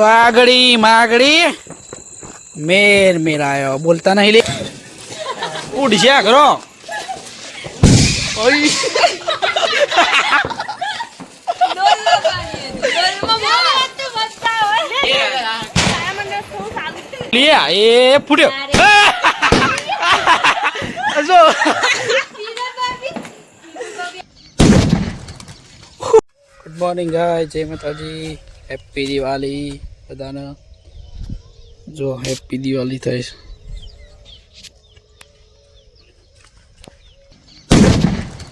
તો આગળી માગડી મેર મેર આવ્યો બોલતા નહીં લે. ઉડશે કરો ઓય. લે એ ફૂટ્યો. જો. ગુડ મોર્નિંગ ગાય જય માતાજી. હેપી દિવાળી બધાને જો હેપી દિવાળી થઈ છે.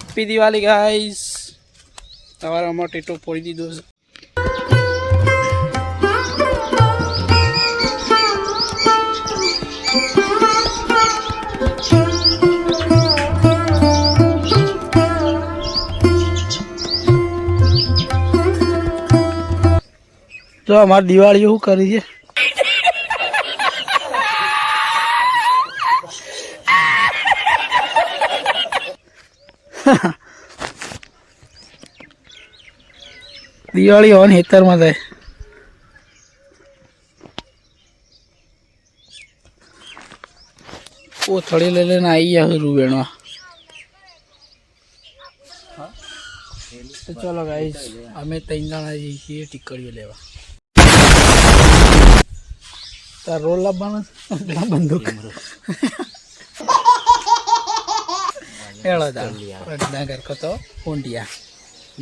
હેપી દિવાળી ગાઈસ તમારા માટે ટીટો ફોડી દીધો છે. જો અમારે દિવાળી શું કરી છે. દિવાળી હોવાની હેતરમાં થાય. કોથળી લઈ લઈને આવી ગયા રૂ વેણવા તો ચલો ગાઈસ અમે ત્રણ જણા જઈએ છીએ ટીકડીઓ લેવા. તાર રોલ લાવવાનો છે? બંદૂક. કતો ઊંડિયા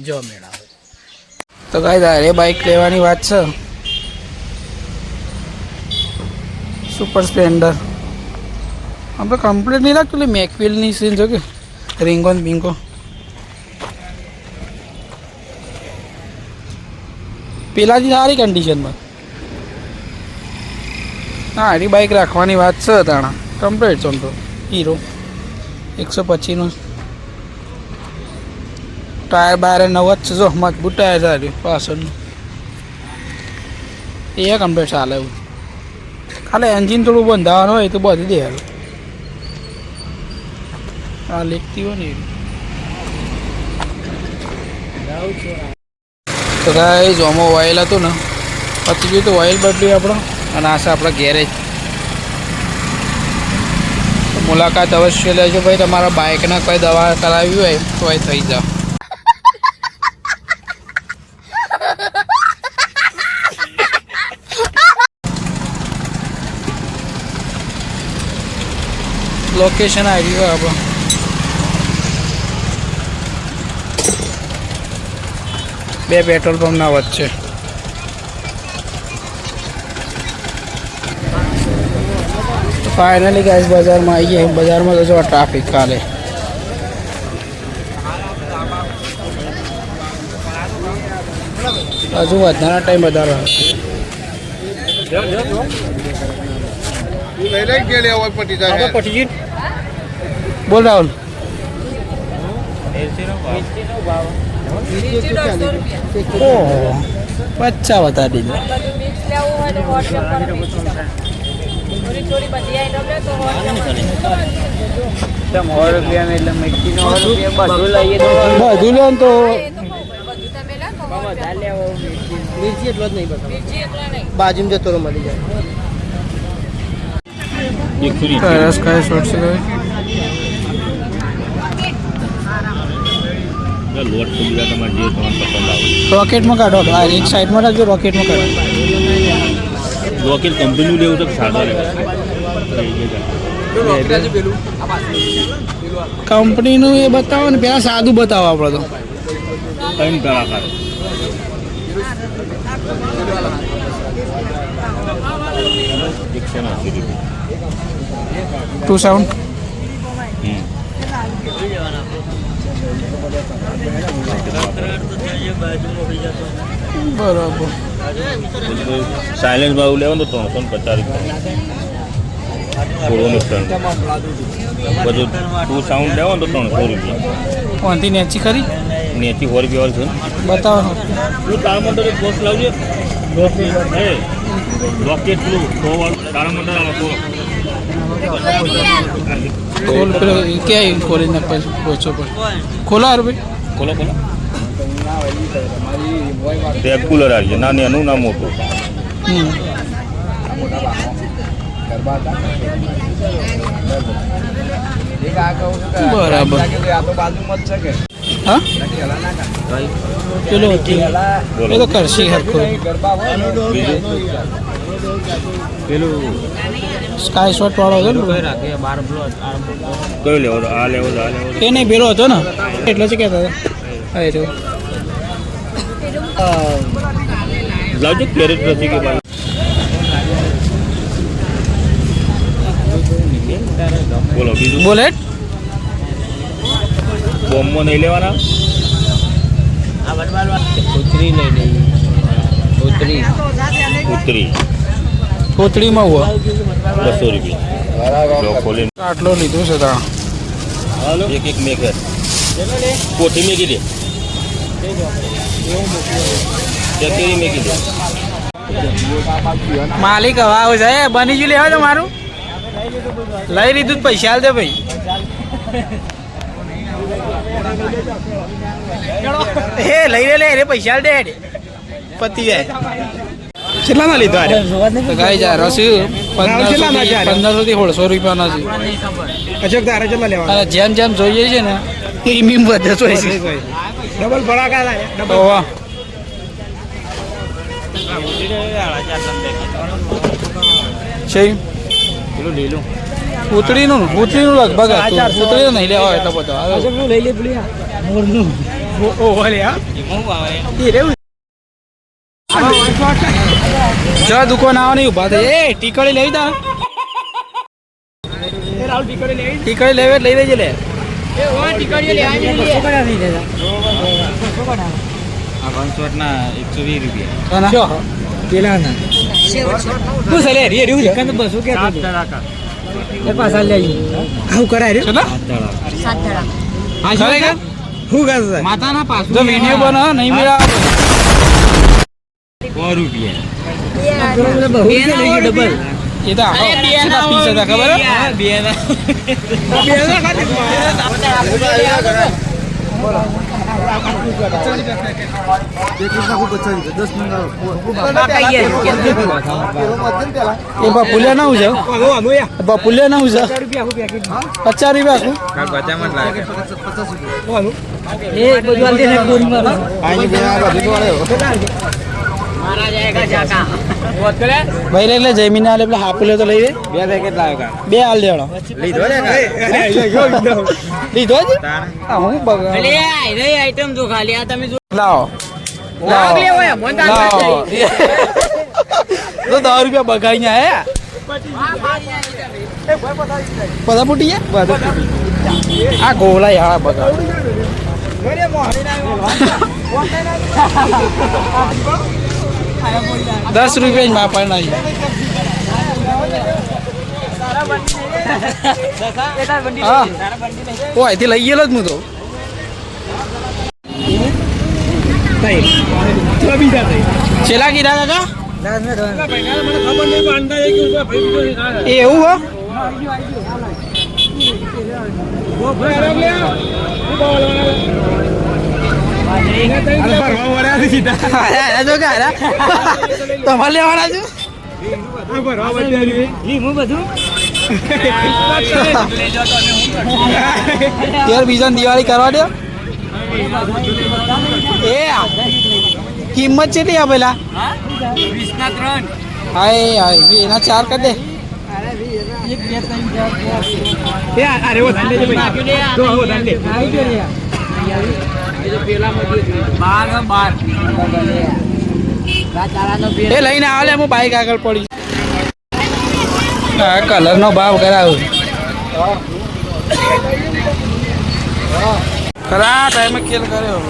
જો મેળાવે તો કાંઈ બાઇક લેવાની વાત છે. સુપર સ્પ્લેન્ડર આપણે કમ્પ્લીટ નહીં લાગતું મેકવિલની સીન જો કે. રિંગો ને બિંગો પેલાથી સારી કન્ડિશનમાં હા, એની બાઇક રાખવાની વાત છે તાણા. કમ્પ્લેટ છો તો. હીરો એકસો પચીસનું ટાયર બાયર નવ જ છે જો, મજબૂત ટાયર સારું પાછળનું. એ કમ્પ્લેટ ચાલે એવું. ખાલી એન્જિન થોડું બંધાવાનું હોય તો બધી દેવાનું આ લેખતી હોય ને. તો કાંઈ જોમો ઓઇલ હતું ને. પછી ગયું તો ઓઇલ બદલ્યું આપણો. અને આ છે આપણા ગેરેજ. મુલાકાત અવશ્ય લેજો ભાઈ, તમારા બાઇકના કોઈ દવા કરાવી હોય તો એ થઈ જાઓ લોકેશન આવી ગયું આપણું. બે પેટ્રોલ પંપના વચ્ચે. ફાઇનલી ગાઈસ બજારમાં આવી ગયા બજારમાં તો જો ટ્રાફિક કાલે હજુ વધારે ટાઈમ વધારે બોલ રાહુલ ઓહો બચ્ચા બતા દીધા બધું લે તો મિર્ચી એટલો જ નહીં બાજુમાં જતો રહો મળી જાય. રસ કાય શોર્ટ છે રોકેટમાં કાઢો. એક સાઈડમાં રાખજો રોકેટમાં કાઢો. રોકેટ કંપનીનું લેવું તો સારું કંપનીનું એ બતાવો ને પેલા સાદું બતાવો આપણે તો. કઈ કલાકાર ટુ સાઉન્ડ બરાબર. સાયલેન્સ બાબુ લેવાનું તો ત્રણસો ને પચાસ રૂપિયા. બધું ટુ સાઉન્ડ લેવાનું તો ત્રણસો રૂપિયા. કોણથી નેચી ખરી? નેચી સો રૂપિયા છે. બતાવો. તું તારા એક બોક્સ લાવજે. રોકેટ પેલું સો વાળું. તારા આવે ખોલ પેલો ખોલા ભાઈ. ખોલો ખોલો. કુલર આવી છે ના એનું ના મોટું. બરાબર. હા? પેલો એ તો કરશે હરખું સ્કાય શોટ વાળો હતો ને? કયો લેવો આ લેવો આ લેવો એ નહીં પેલો હતો ને? એટલે જ કહેતા હતા. હા એ કેરેટ નથી કે ભાઈ બોલો બીજું બુલેટ બોમ્બો નહીં લેવાના ઉતરી લઈ લઈ. ઉતરી. ઉતરી। કોથળીમાં હુઆ બસો રૂપિયા. આટલો લીધું છે તા એક એક મેઘર કોઠી મેગી દે. માલિક હવા આવે છે. બની ગયું લેવા તો મારું. લઈ લીધું પૈસા આલ દે ભાઈ. એ લઈ લે લે રે પૈસા આલ દે હેડ. પતી જાય. કેટલા ના લીધા તો ગાઈ જા રસી પંદરસો થી સોળસો રૂપિયાનો છે. અશોક તારે કેટલા લેવા જેમ જેમ જોઈએ છે ને એમ એમ વધે છે. ડબલ ભડાકા તો વાહ. છે પેલું લીલું ઉતરીનું ઉતરીનું લગભગ હતું. ઉતરીનું નહીં લેવા એટલો બધો. હવે અશોકનું લઈ લે પેલી મોરનું. ઓહો લે જો દુકાન આવો નહીં ઊભા થઈ. એ ટીકડી લેવી તા ટીકડી લેવી. લઈ લેજે લે. એકસો વીસ રૂપિયા. કોના? પેલા ના શું છે રે રેવું છે બસો કે પાછા લઈ આવું કરાય રે. કેટલા? હા ખરેખર? શું માતાના પાછું જો વીડિયો બનાવો નહીં મેળા સો રૂપિયા. ડબલ એ તો આખો કેટલા પીસ હતા ખબર? બાપુલિયા ના ઉજા. બાપુલિયા ના ઉજાવ પચાસ રૂપિયા આખું ભાઈ એટલે જમીન આલે પેલા હાપુલે તો લઈ બે પેકેટ લાવ્યો બે હાલ દેવાનો. લીધો જ? હા આઈટમ જો ખાલી આ તમે જો લાવો. તો દસ રૂપિયા બગાડી હે બધા ફૂટી ગયા? આ ગોલા યાર દસ રૂપિયા જ નહીં ઓ, અહીંથી લઈ ગયેલો જ હું તો. છેલ્લા કીધા કાકા? એવું હો? તમારે લેવાના છો યાર બીજા દિવાળી કરવા દો એ. કિંમત છે આ પેલા? હાય હાય એના ચાર કરી દે. એ લઈને આવે હું બાઈક આગળ પડી આ કલરનો ભાવ કરાવ્યો ખરા ટાઈમે ખેલ કર્યો.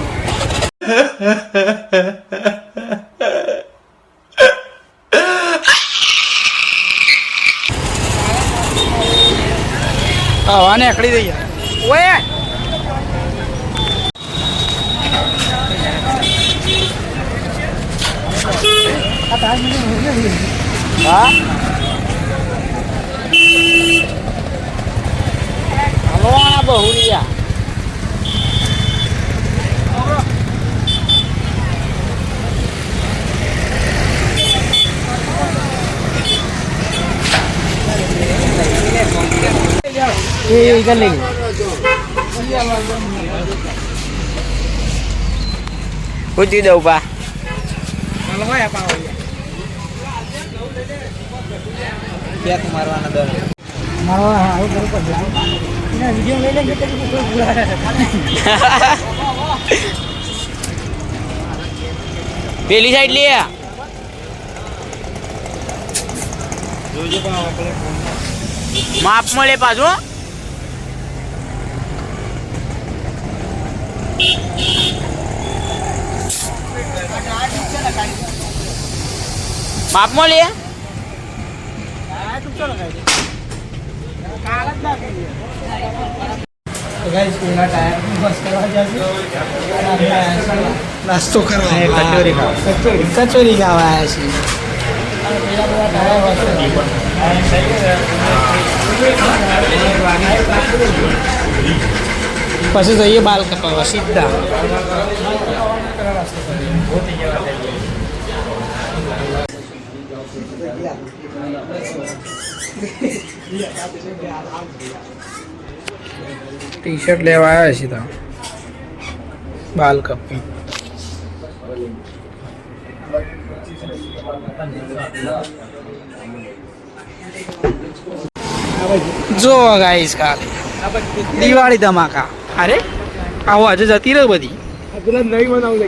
હવા ને એકડી દઈએ. ઓએ đó alo bờ đi à Ini cái Kau cái ubah. ક્યાંક મારવાના દર મારો હા આવું કરવું પડશે. એના વીડિયો લઈ લેજે પછી કોઈ બોલાવે પેલી સાઈડ લે માપ મળે પાછું માપ લે. નાસ્તો કરવા. કચોરી ખાવા. આવ્યા છે પછી જઈએ બાલ કપાવા સીધા. ટી શર્ટ લેવા આવ્યા છીએ તમે બાલ કપી. જો ગાઈસ કાલે. દિવાળી ધમાકા. અરે આવો આજે જતી રહ્યો બધી. પેલા નહીં બનાવું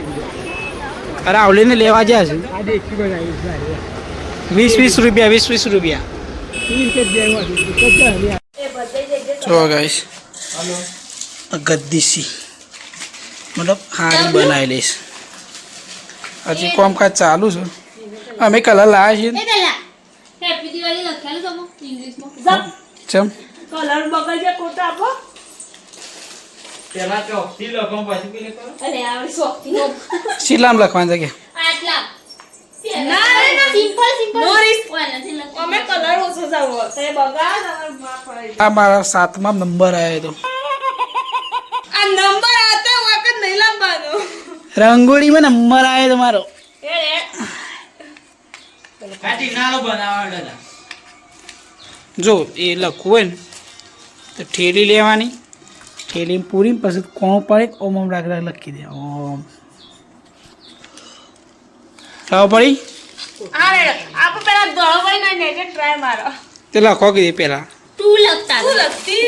અરે આવલીને લેવા જ્યાં છે. આજે એકથી બનાવી વીસ વીસ રૂપિયા વીસ વીસ રૂપિયા. જો ગાઈસ ગદ્દીસી. મતલબ હારી બનાવી લઈશ. હજી કામકાજ ચાલુ છે. અમે કલર લાવ્યા છીએ. કલર બગડે કોટા આપો. પેલા ચોકથી લખો પછી પેલે કરો અરે આવડી શોખથી નો શીલામ લખવાની જગ્યા. આટલા. ના, ના, ના. Simple simple. ઓલાથી લખો. અમે કલર ઓછો જાવ તે બગાડ અને માફ પડાવી આ મારા સાતમા નંબર આવ્યો તો આ નંબર આતા વખત નહીં લાવવાનો રંગોળીમાં નંબર આવ્યો તો મારો એ રે આ ટીનાલો બનાવવા જો એ લખવું હોય ને તો ઠેલી લેવાની ઠેલી પૂરી પછી કોણ પડે ઓમ ઓમ રાખ રાખ લખી દે ઓમ ખબર પડી? આ રે આપ પેલા દળવાઈ નહીં ને એટલે ટ્રાય મારો. તે લખો કીધી પેલા. તું લખતા તું લખતી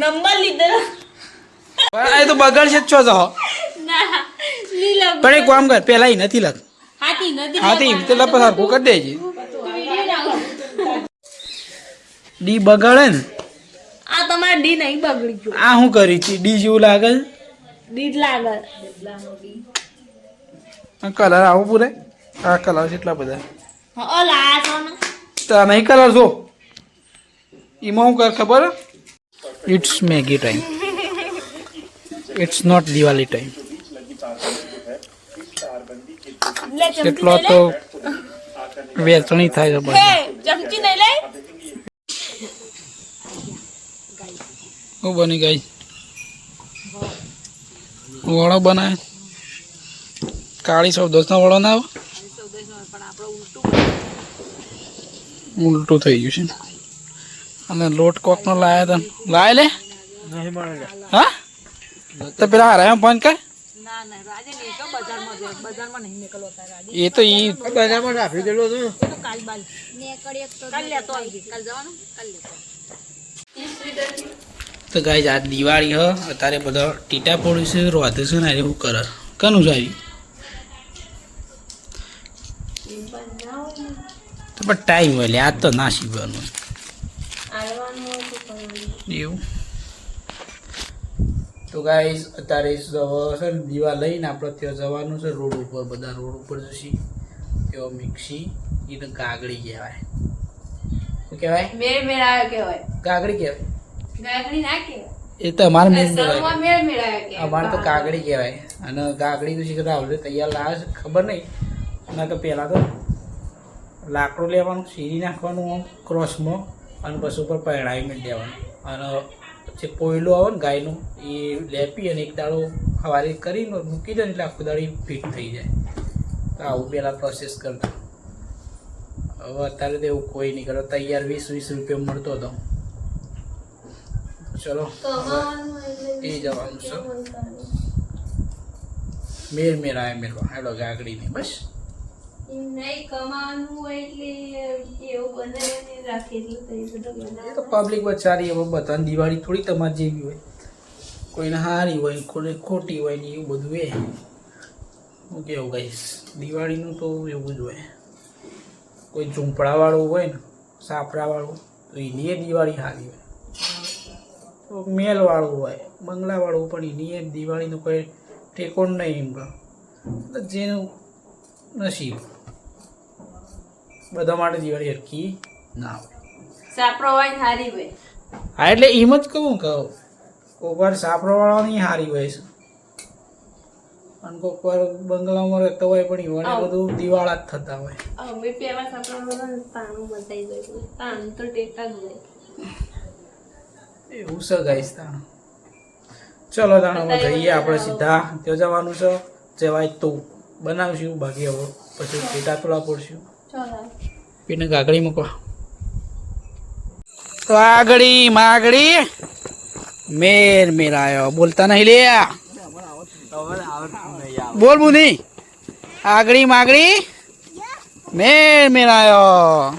નંબર લીધો એ તો બગડશે જ છો તો ના લીલો પણ એક કામ કર પેલા એ નથી લખ. હાથી નથી હા તે તે લપ સરખું કરી દેજે. ડી બગડે ને? આ તમારે ડી નહીં બગડી ગયું. આ હું કરી હતી? ડી જેવું લાગે? છે ડી લાગે. કલર આવું પૂરે? આ કલર છે એટલા બધા. તો આ નહીં કલર જો એમાં હું કર ખબર? It's Maggi time it's not Diwali time લે ચમચી એટલો લઈ લે. તો વેચણી થાય છે હે હું બની ગઈ? વડો બનાવે કાળી સૌદસનો વડો ના આવે. ઉલટું થઈ ગયું છે અને લોટ કોકનો લાયા તા. લાય લે? હા? તો પેલા હારા ફોન કર. એ તો ઈ બજારમાં રાખી દેલો છું તો ગાય આજ દિવાળી હ. અત્યારે બધા ટીટા પડ્યું છે રોધે છે ને આજે શું કરે. કનું છે આવી? તો પણ ટાઈમ હોય લે આજ તો ના શીખવાનું. એવું? તો ગાઈઝ અત્યારે છે ને દીવા લઈને આપણે ત્યાં જવાનું છે રોડ ઉપર બધા રોડ ઉપર જશી. ત્યાં મિક્સી એને કાગડી કહેવાય. શું કહેવાય? મેળ મેળ આવ્યો કેવાય કાગડી કહેવાય. ગાયકડી ના કહેવાય. એ તો અમારે મેં મેળ મેળ અમારે તો કાગડી કહેવાય. અને કાગડી તો શીખતા આવડે તૈયાર લાવે છે ખબર નહીં. ના તો પહેલાં તો લાકડું લેવાનું સીરી નાખવાનું આમ ક્રોસમાં અને પછી ઉપર પહેરાવી લેવાનું અને જે કોયલું આવે ને ગાયનું એ લેપી અને એક દાડો સવારે કરીને મૂકી દે એટલે આખું દાડી ફિટ થઈ જાય. તો આવું પહેલાં પ્રોસેસ કરતા. હવે અત્યારે તો એવું કોઈ નહીં કરો. તૈયાર વીસ વીસ રૂપિયા મળતો હતો. ચલો એ જવાનું છે. મેર મેર આવે મેરવા હેડો ગાગડીની બસ. નહીં કમાવાનું એટલે એવું તો પબ્લિક બચારી હવે બધાને દિવાળી થોડી તમારી જેવી હોય. કોઈને સારી હોય કોઈને ખોટી હોય ને એવું બધું એ. હું કેવું કહીશ? દિવાળીનું તો એવું જ હોય. કોઈ ઝૂંપડાવાળું હોય ને સાપડાવાળું તો એની એ દિવાળી સારી હોય. તો મેલવાળું હોય બંગલાવાળું પણ એની એ દિવાળીનું કોઈ ટેકોણ નહીં એમ એટલે જેનું નસીબ. બધા માટે દિવાળી હરકી ના હોય. સાપરો હારી હોય. હા એટલે એમ જ કહું કહો કોક વાર સાપરાવાળાની હારી હોય છે. અને કોક વાર બંગલામાં રહેતા હોય પણ ઈવોને બધું દિવાળા જ થતા હોય. અમે પેલા સાપરો પાણું બતાવી દઉં પાણું તો ટેકા જ હોય. એવું છે ગાઈસ તાણું. ચલો તાણામાં જઈએ આપણે સીધા. ત્યાં જવાનું છે. જવાય તો બનાવશું. બાકી હવે પછી પેટા તોડા પડશું. પીને ગાગડી મૂકવા. તો આગળી માગડી મેર મેર આવ્યો બોલતા નહીં લે. બોલ બુની આગળી માગડી મેર મેર આવ્યો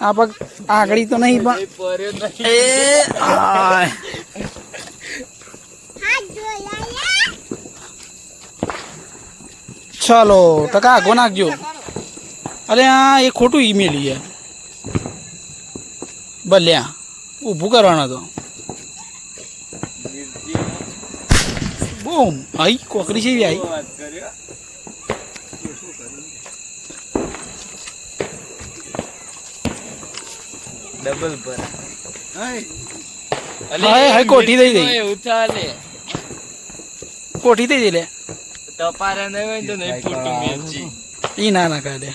આ પગ આગળી તો નહીં, પણ. ચલો ટકા આગો નાખજો. અરે આ એ ખોટું ઈમેલ યાર આ ઊભું કરવાનો તો બૂમ આઈ કોકરી છે આઈ. ડબલ પર. હાય હાય કોઠી દઈ દઈ ઉઠાલે ચાલે કોઠી દઈ દઈ લે. તપારે નહીં હોય તો નહીં ફૂટું મેલજી. ઈ ના ના કાઢે.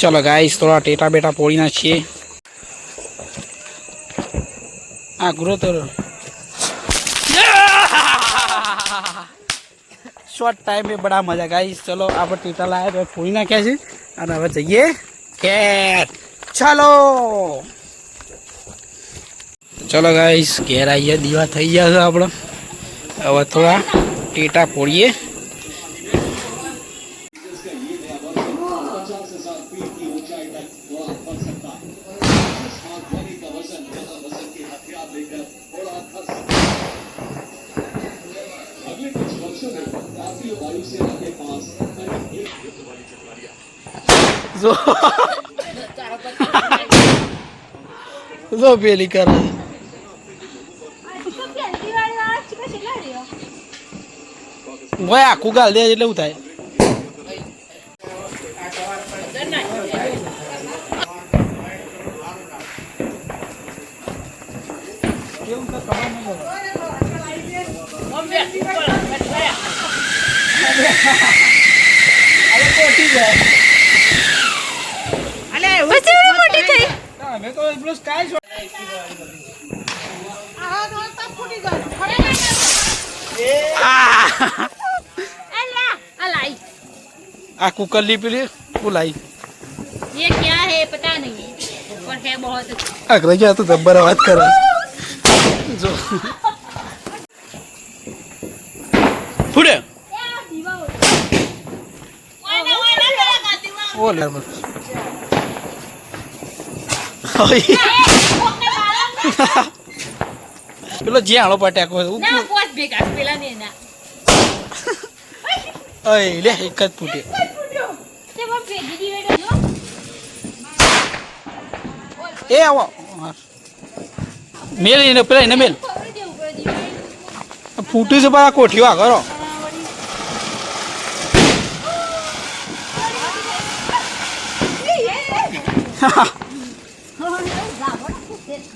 ચલો ગાઈસ થોડા ટેટા બેટા પોળી નાખીએ. આ ગ્રો તો શોર્ટ ટાઈમ એ બડા મજા ગાઈસ ચલો, આપણે ટેટા લાવ્યા તો પોળી નાખ્યા છે. અને હવે જઈએ ઘેર. ચલો. ચલો ગાઈસ ઘેર આવીએ, દીવા થઈ ગયા છે આપણે. હવે થોડા ટેટા પોળીએ. જો પેલી કરે. ભાઈ આખું ગાલ દે એટલે એવું થાય? આ कुकर ली पी ली ये क्या है पता नहीं पर है बहुत अगर क्या तो जब्बर बात कर जो। फुड़े ओ ले પેલો જ્યાં પટાકો ને ના અય લે એક જ ફૂટે. એ આવો. મેલ એને પેલા એને મેલ. ફૂટ્યું છે પણ આ કોઠીઓ આ કરો પેલે કુકર લીયા પેલી કામ કરતા છો રંજી પગમાં ડબલ મારી ને તો પગ પગ ના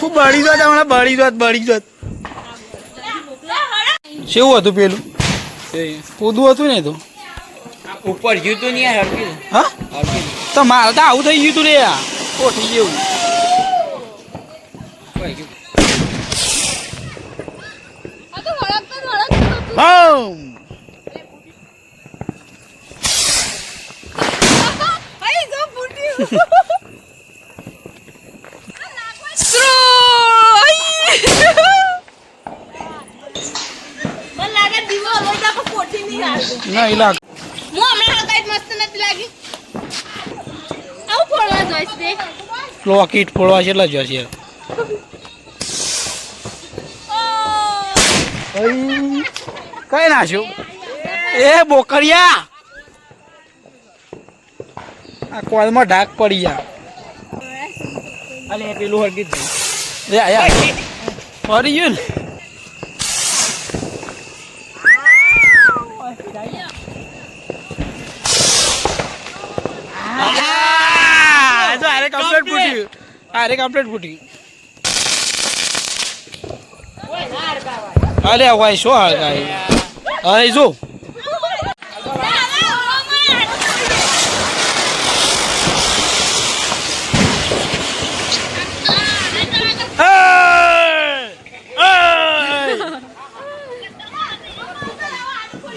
હું બળી જોત હમણાં બળી જોત બળી જોત. શેવું હતું પેલું? કૂદવું હતું ને તો? ઉપર જ્યું તો નહીં હરકી હા? તો મારે તો આવું થઈ ગયું તું રે આ કોઠી જેવું હળકતો ને હળકતો હતું. બમ અહીં જો ફૂટ્યું મને લાગે દીવો કોઠી નહીં લાગે ના એ લાગ હું હમણાં હકાઈ મસ્ત નથી લાગી. આવું ફોડવા જોઈશ તે. લોકેટ ફોડવા કેટલા જશે કઈ નાખ્યું એ બોકરિયા આ કોલમાં ઢાક પડી ગયા અલે પેલું હરકી જ લે ગયું ને આ, જો આરે કમ્પ્લીટ ફૂટ્યું આરે ફૂટી અરે ભાઈ શું હાલ ભાઈ અરે જો.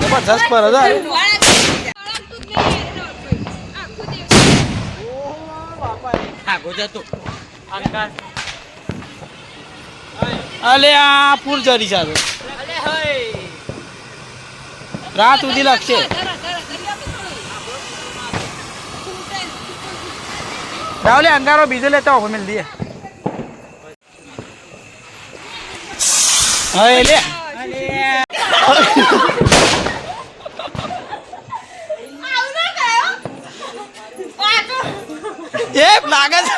જબરજસ્ત પર હતા દિવસ. આગો જતો અલે આ ફૂલ જરી સાથે રાત સુધી લાગશે. રાવલે અંગારો બીજો લેતા હોવ મિલ દે હા લે. એ લાગે છે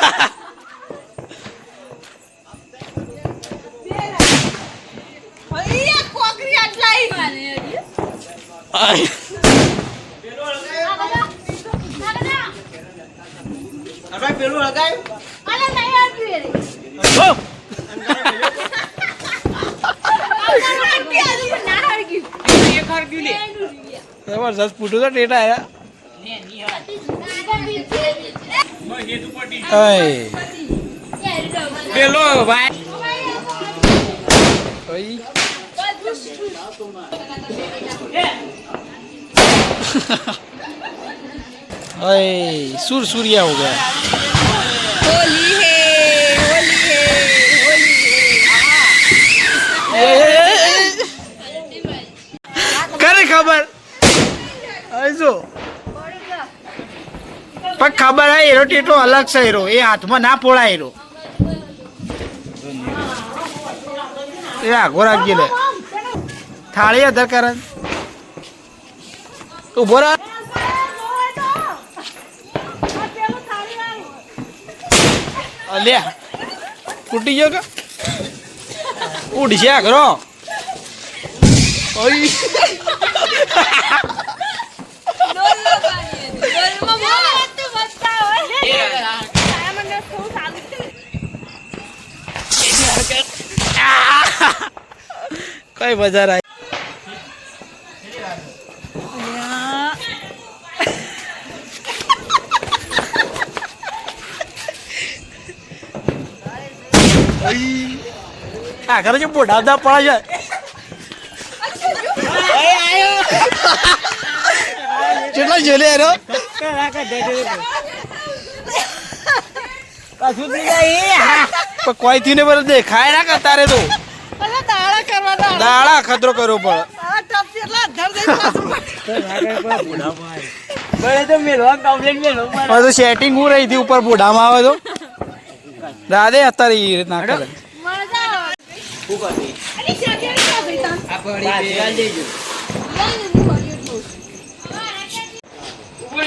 અહીં આ કોકરી આટલાઈ આય. પેલું લગાયું અલે નહીં આવતું એ રે. ઓ! ના હળગ્યું. એક હરક્યું લે જબરજસ્ત ફૂટું તો ટેટા આયા. પેલો ભાઈ. ઓય. अय सुर सूर्या हो गया હોલી હે હોલી હે હોલી કરે ખબર હવે જો પણ ખબર હે એરો ટેટો અલગ છે એરો એ હાથમાં ના પોળાય એરો એ આગો રાખજે લે થાળી અધર કરે. ઊભો રહ. અલ્યા ફૂટી ગયો કે? ઉડશે આગરો ઓય. કઈ બજાર ઘરે જે બોડાવતા પડે છે. કેટલા જોલે એનો પણ કોઈ થી ને બધું દેખાય ના કરતા રે તો. દાડા ખતરો કરવો પડે. સેટિંગ હું રહી હતી ઉપર બોઢામાં આવે તો. દાદે અત્યારે એ રીતના આવે. અરે દેજો. ઉપર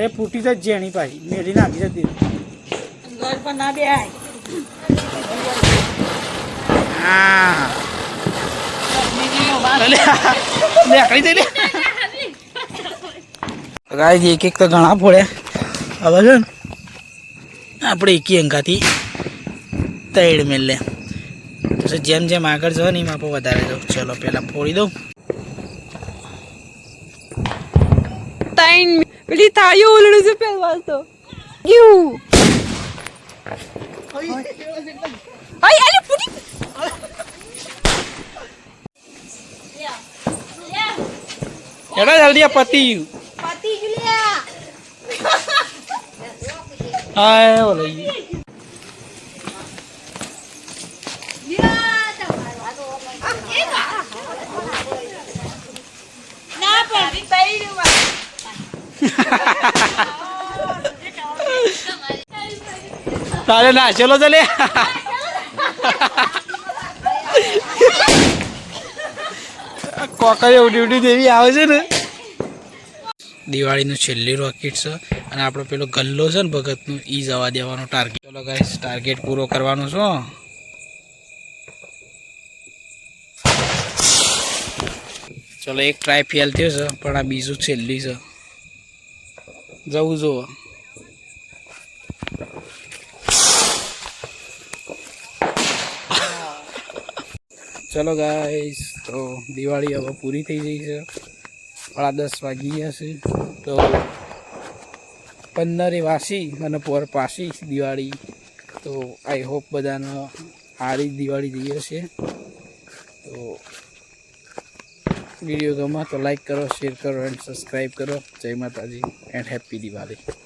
એક ફૂટી જ જેણી પાછી મેળી નાખી જતી ઘર પર ના બે હા. લેકડી દે ગાય એક એક તો ઘણા ફોડ્યા હવે છે ને આપણે એકી અંકાથી તૈડ મેલ લે. તો જેમ જેમ આગળ જવા ને એમ આપણે વધારે દઉં ચલો પહેલાં ફોડી દઉં. ત્રણ પેલી થાળીઓ ઓલડું છે પહેરવા તો. યુ. આઈ આલી ફૂટી. એડા જલ્દી પતિ પતી જ લ્યા હા. ના તારે નાચેલો તો લે કોકરે ઉડી દેવી આવે છે ને દિવાળીનું છેલ્લી રોકેટ છે. અને આપણો પેલો ગલ્લો છે ને ભગતનું એ જવા દેવાનો ટાર્ગેટ ચલો ગાઈસ ટાર્ગેટ પૂરો કરવાનો છો ચલો એક ટ્રાય ફેલ થયો છે, પણ આ બીજું છેલ્લી છે. જવું જુઓ. ચલો ગાઈસ તો દિવાળી હવે પૂરી થઈ ગઈ છે. સાડા દસ વાગી ગયા છે. તો પંદરે વાસી અને પોર પાસી, દિવાળી. તો આઈ હોપ બધાને સારી દિવાળી જઈએ છે તો વીડિયો ગમા તો લાઈક કરો શેર કરો એન્ડ સબસ્ક્રાઈબ કરો. જય માતાજી એન્ડ હેપી દિવાળી.